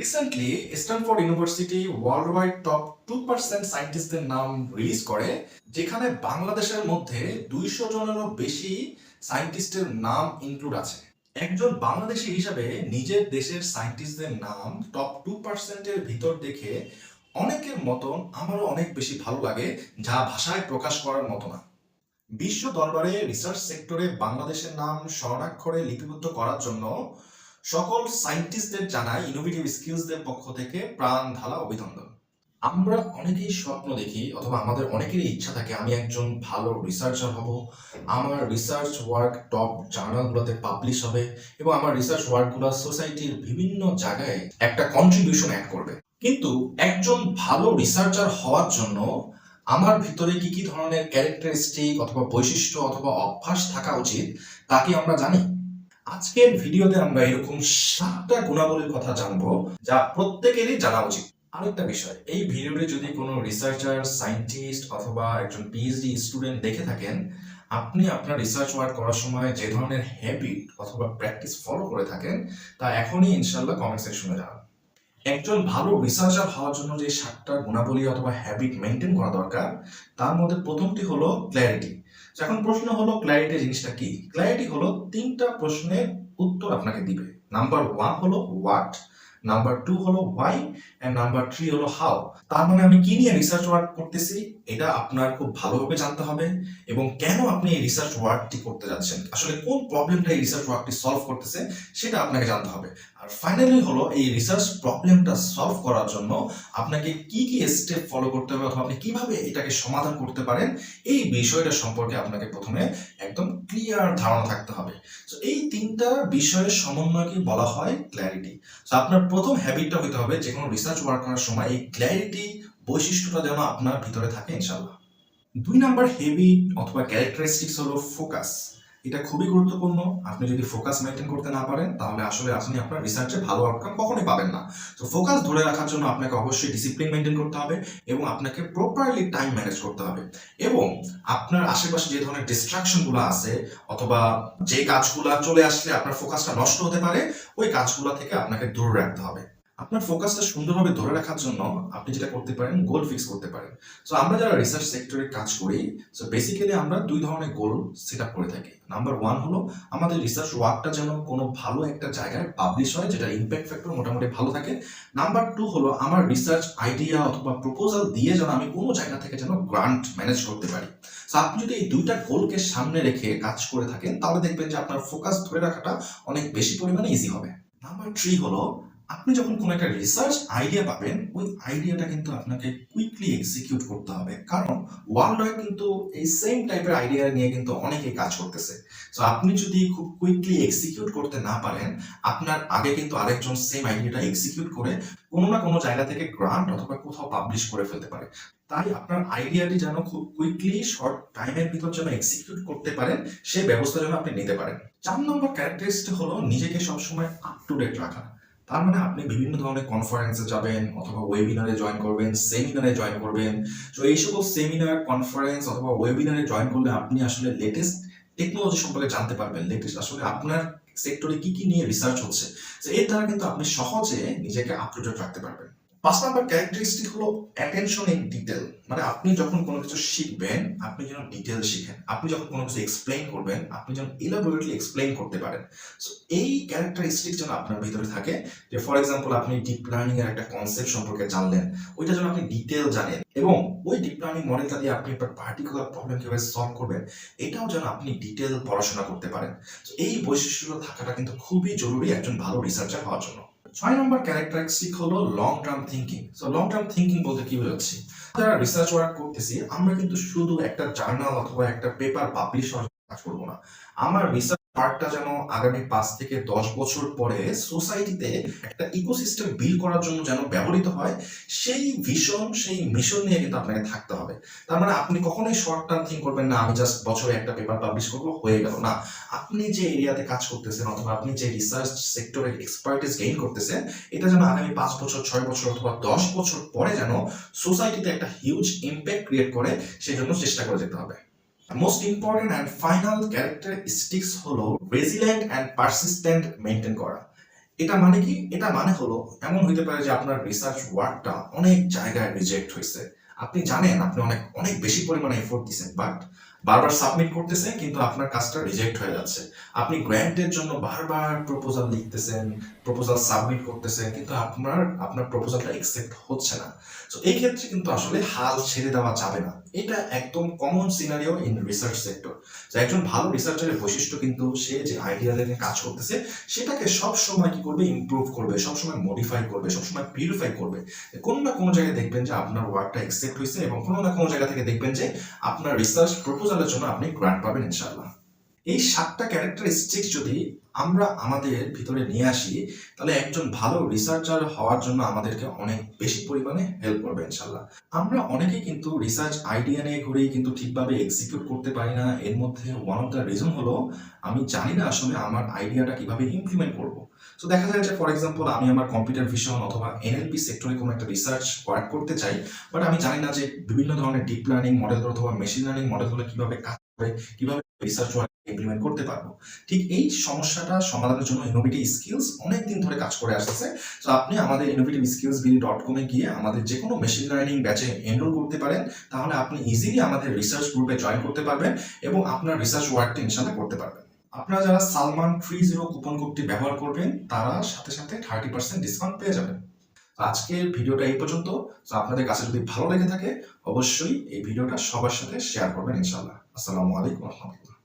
Recently Stanford university world top two percent সায়েন্টিস্টদের নাম release করে, যেখানে বাংলাদেশের মধ্যে দুইশো জনেরও বেশি সায়েন্টিস্টের নাম ইনক্লুড আছে। একজন বাংলাদেশি হিসাবে নিজের দেশের সায়েন্টিস্টদের নাম টপ টু পার্সেন্টের ভিতর দেখে অনেকের মতন আমারও অনেক বেশি ভালো লাগে, যা ভাষায় প্রকাশ করার মতো না। বিশ্ব দরবারে রিসার্চ সেক্টরে বাংলাদেশের নাম স্বর্ণাক্ষরে লিপিবদ্ধ করার জন্য সকল সায়েন্টিস্টদের জানাই ইনোভেটিভ স্কিলসদের পক্ষ থেকে প্রাণ ঢালা অভিনন্দন। আমরা অনেকেই স্বপ্ন দেখি, অথবা আমাদের অনেকেরই ইচ্ছা থাকে, আমি একজন ভালো রিসার্চার হব, আমার রিসার্চ ওয়ার্ক টপ জার্নালগুলোতে পাবলিশ হবে, এবং আমার রিসার্চ ওয়ার্কগুলো সোসাইটির বিভিন্ন জায়গায় একটা কন্ট্রিবিউশন অ্যাড করবে। কিন্তু একজন ভালো রিসার্চার হওয়ার জন্য আমার ভিতরে কি কি ধরনের ক্যারেক্টারিস্টিক অথবা বৈশিষ্ট্য অথবা অভ্যাস থাকা উচিত, তা কি আমরা জানি? আজকের ভিডিওতে আমরা এরকম সাতটা গুণাবলীর কথা জানব, যা প্রত্যেকেরই জানা উচিত। আরেকটা বিষয়, এই ভিডিওটি যদি কোনো রিসার্চার সায়েন্টিস্ট অথবা একজন পিএইচডি স্টুডেন্ট দেখে থাকেন, আপনি আপনার রিসার্চ ওয়ার্ক করার সময় যে ধরনের হ্যাবিট অথবা প্র্যাকটিস ফলো করে থাকেন, তা এখনই ইনশাল্লাহ কমেন্ট সেকশনে জানান একজন ভালো রিসার্চার হওয়ার জন্য যে সাতটা গুণাবলী অথবা হ্যাবিট মেনটেন করা দরকার, তার মধ্যে প্রথমটি হলো ক্ল্যারিটি এখন প্রশ্ন হলো ক্ল্যারিটি জিনিসটা কি? ক্ল্যারিটি হলো তিনটা প্রশ্নের উত্তর আপনাকে দিবে। নাম্বার ওয়ান হলো হোয়াট নাম্বার টু হলো ওয়াই অ্যান্ড নাম্বার থ্রি হলো হাউ তার মানে আমি কি নিয়ে রিসার্চ ওয়ার্ক করতেছি, এটা আপনার খুব ভালোভাবে জানতে হবে এবং কেন আপনি এই রিসার্চ ওয়ার্কটি করতে যাচ্ছেন। আসলে কোন প্রবলেমটা এই রিসার্চ ওয়ার্কটি সলভ করতেছে, সেটা আপনাকে জানতে হবে। আর ফাইনালি হলো এই রিসার্চ প্রবলেমটা সলভ করার জন্য আপনাকে কি কি স্টেপ ফলো করতে হবে অথবা আপনি কীভাবে এটাকে সমাধান করতে পারেন, এই বিষয়টা সম্পর্কে আপনাকে প্রথমে একদম ক্লিয়ার ধারণা থাকতে হবে। তিনটা বিষয়ের সমন্বয়কে বলা হয় ক্ল্যারিটি তো আপনার প্রথম হ্যাবিটটা হতে হবে যে কোনো রিসার্চ ওয়ার্ক করার সময় এই ক্ল্যারিটি বৈশিষ্ট্যটা যেন আপনার ভিতরে থাকে ইনশাল্লাহ দুই নাম্বার হেভি অথবা ক্যারেক্টারিস্টিক্স হলো ফোকাস এটা খুবই গুরুত্বপূর্ণ। আপনি যদি ফোকাস মেনটেন করতে না পারেন, তাহলে আসলে আপনি আপনার রিসার্চে ভালো আউটকাম কখনোই পাবেন না। তো ফোকাস ধরে রাখার জন্য আপনাকে অবশ্যই ডিসিপ্লিন মেনটেন করতে হবে এবং আপনাকে প্রপারলি টাইম ম্যানেজ করতে হবে। এবং আপনার আশেপাশে যে ধরনের ডিস্ট্রাকশনগুলো আছে, অথবা যে কাজগুলো চলে আসলে আপনার ফোকাসটা নষ্ট হতে পারে, ওই কাজগুলো থেকে আপনাকে দূরে রাখতে হবে। আপনার ফোকাসটা সুন্দরভাবে ধরে রাখার জন্য আপনি যেটা করতে পারেন গোল ফিক্স করতে পারেন। সো আমরা যারা রিসার্চ সেক্টরে কাজ করি সো বেসিক্যালি আমরা দুই ধরনের গোল সেট আপ করে থাকি। নাম্বার ওয়ান হলো, আমাদের রিসার্চ ওয়ার্কটা যেন কোনো ভালো একটা জায়গায় পাবলিশ হয়, যেটা ইম্প্যাক্ট ফ্যাক্টর মোটামুটি ভালো থাকে। নাম্বার টু হলো, আমার রিসার্চ আইডিয়া অথবা প্রপোজাল দিয়ে যেন আমি কোনো জায়গা থেকে যেন গ্রান্ট ম্যানেজ করতে পারি। সো আপনি যদি এই দুইটা গোলকে সামনে রেখে কাজ করে থাকেন, তাহলে দেখবেন যে আপনার ফোকাস ধরে রাখাটা অনেক বেশি পরিমাণে ইজি হবে। নাম্বার থ্রি হলো আপনি যখন কোনো একটা রিসার্চ আইডিয়া পাবেন, ওই আইডিয়াটা কিন্তু আপনাকে কুইকলি এক্সিকিউট করতে হবে। কারণ ওয়ার্ল্ড ওয়াইড কিন্তু এই সেম টাইপের আইডিয়া নিয়ে কিন্তু অনেকে কাজ করতেছে। সো আপনি যদি খুব কুইকলি এক্সিকিউট করতে না পারেন, আপনার আগে কিন্তু আরেকজন সেম আইডিয়াটা এক্সিকিউট করে কোনো না কোনো জায়গা থেকে গ্রান্ট অথবা কোথাও পাবলিশ করে ফেলতে পারে। তাই আপনার আইডিয়াটি যেন খুব কুইকলি শর্ট টাইমের ভিতর যেন এক্সিকিউট করতে পারেন সেই ব্যবস্থা যেন আপনি নিতে পারেন। চার নম্বর ক্যারেক্টারিস্টিক হলো নিজেকে সবসময় আপ টু ডেট রাখা। তার মানে আপনি বিভিন্ন ধরনের কনফারেন্সে যাবেন অথবা ওয়েবিনারে জয়েন করবেন সেমিনারে জয়েন করবেন। তো এই সকল সেমিনার কনফারেন্স অথবা ওয়েবিনারে জয়েন করলে আপনি আসলে লেটেস্ট টেকনোলজি সম্পর্কে জানতে পারবেন। লেটেস্ট আসলে আপনার সেক্টরে কি কি নিয়ে রিসার্চ হচ্ছে। এর দ্বারা কিন্তু আপনি সহজে নিজেকে আপ টু ডেট রাখতে পারবেন। পাঁচ নাম্বার ক্যারেক্টারিস্টিক হলো অ্যাটেনশন ইন ডিটেল মানে আপনি যখন কোনো কিছু শিখবেন আপনি যেন ডিটেল শিখেন। আপনি যখন কোনো কিছু এক্সপ্লেইন করবেন আপনি যেন ইলাবোরেটলি এক্সপ্লেইন করতে পারেন। সো এই ক্যারেক্টারিস্টিক যেন আপনার ভিতরে থাকে যে ফর এক্সাম্পল আপনি ডিপ লার্নিং এর একটা কনসেপ্ট সম্পর্কে জানলেন ওইটা যেন আপনি ডিটেল জানেন এবং ওই ডিপ লার্নিং মডেলটা দিয়ে আপনি একটা পার্টিকুলার প্রবলেম কীভাবে সলভ করবেন এটাও যেন আপনি ডিটেল পড়াশোনা করতে পারেন। So, এই বৈশিষ্ট্যগুলো থাকাটা কিন্তু খুবই জরুরি একজন ভালো রিসার্চার হওয়ার জন্য। ছয় নম্বর ক্যারেক্টারিস্টিক হলো long term thinking so long term thinking বলতে কি বোঝাচ্ছি? যারা রিসার্চ ওয়ার্ক করতেছি, আমরা কিন্তু শুধু একটা জার্নাল অথবা একটা পেপার পাবলিশ কাজ করব না। আমার রিসার্চ ওয়ার্কটা যেন আগামী পাঁচ থেকে দশ বছর পরে সোসাইটিতে একটা ইকোসিস্টেম বিল করার জন্য যেন ব্যবহৃত হয়, সেই ভিশন সেই মিশন নিয়ে কিন্তু আপনাকে থাকতে হবে। তার মানে আপনি কখনোই শর্ট টার্ম থিঙ্ক করবেন না, আমি জাস্ট বছরে একটা পেপার পাবলিশ করব, হয়ে গেল। না, আপনি যে এরিয়াতে কাজ করতেছেন অথবা আপনি যে রিসার্চ সেক্টরে এক্সপার্টিস গেইন করতেছেন, এটা যেন আগামী পাঁচ বছর, ছয় বছর অথবা দশ বছর পরে যেন সোসাইটিতে একটা হিউজ ইম্প্যাক্ট ক্রিয়েট করে সেই জন্য চেষ্টা করে যেতে হবে। Most important and final characteristics হলো রেজিলেন্ট অ্যান্ড পারসিস্টেন্ট মেনটেন করা। এটা মানে কি? এটা মানে হলো এমন হইতে পারে যে আপনার রিসার্চ ওয়ার্কটা অনেক জায়গায় রিজেক্ট হয়েছে আপনি জানেন আপনি অনেক অনেক বেশি পরিমাণে এফোর্ট দিচ্ছেন বাট বারবার সাবমিট করতেছেন কিন্তু আপনার কাজটা রিজেক্ট হয়ে যাচ্ছে। আপনি গ্র্যান্টের জন্য বারবার প্রপোজাল লিখতেছেন প্রপোজাল সাবমিট করতেছেন, কিন্তু আপনার আপনার প্রপোজালটা একসেপ্ট হচ্ছে না। তো এই ক্ষেত্রে কিন্তু আসলে হাল ছেড়ে দেওয়া যাবে না। এটা একদম common scenario in research sector তো একজন ভালো রিসার্চারের বৈশিষ্ট্য কিন্তু সে যে আইডিয়া নিয়ে কাজ করতেছে, সেটাকে সব সময় কি করবে ইমপ্রুভ করবে সব সময় মডিফাই করবে সব সময় পিউরিফাই করবে। কোনো না কোনো জায়গায় দেখবেন যে আপনার ওয়ার্কটা একসেপ্ট হয়েছে এবং কোনো না কোনো জায়গা থেকে দেখবেন যে আপনার রিসার্চ প্রপোজালের জন্য আপনি গ্রান্ট পাবেন ইনশাআল্লাহ। এই সাতটা ক্যারেক্টারিস্টিক্স যদি আমরা আমাদের ভিতরে নিয়ে আসি, তাহলে একজন ভালো রিসার্চার হওয়ার জন্য আমাদেরকে অনেক বেশি পরিমাণে হেল্প করবে ইনশাল্লাহ। আমরা অনেকে কিন্তু রিসার্চ আইডিয়া নিয়ে ঘুরেই কিন্তু ঠিকভাবে এক্সিকিউট করতে পারি না। এর মধ্যে ওয়ান অফ দ্য রিজন হলো, আমি জানি না আসলে আমার আইডিয়াটা কীভাবে ইমপ্লিমেন্ট করব। তো দেখা যায় যে ফর এক্সাম্পল আমি আমার কম্পিউটার ভিশন অথবা এনএলপি সেক্টরে কোনো একটা রিসার্চ ওয়ার্ক করতে চাই বাট আমি জানি না যে বিভিন্ন ধরনের ডিপ লার্নিং মডেল অথবা মেশিন লার্নিং মডেলগুলো কীভাবে কাজ কীভাবে রিসার্চ ওয়ার্ক ইমপ্লিমেন্ট করতে পারব। ঠিক এই সমস্যাটা সমাধানের জন্য ইনোভেটিভ স্কিলস অনেকদিন ধরে কাজ করে আসতেছে। তো আপনি আমাদের ইনোভেটিভ স্কিলস বিডি ডট কমে গিয়ে আমাদের যে কোনো মেশিন লার্নিং ব্যাচে এনরোল করতে পারেন। তাহলে আপনি ইজিলি আমাদের রিসার্চ গ্রুপে জয়েন করতে পারবেন এবং আপনার রিসার্চ ওয়ার্কটা ইনশাল্লাহ করতে পারবেন। আপনারা যারা সালমান থ্রি জিরো কুপন কোডটি ব্যবহার করবেন, তারা সাথে সাথে থার্টি পার্সেন্ট ডিসকাউন্ট পেয়ে যাবেন। আজকের ভিডিওটা এই পর্যন্ত। তো আপনাদের কাছে যদি ভালো লেগে থাকে, অবশ্যই এই ভিডিওটা সবার সাথে শেয়ার করবেন ইনশাল্লাহ আসসালামু আলাইকুম রহমতুল্লাহ।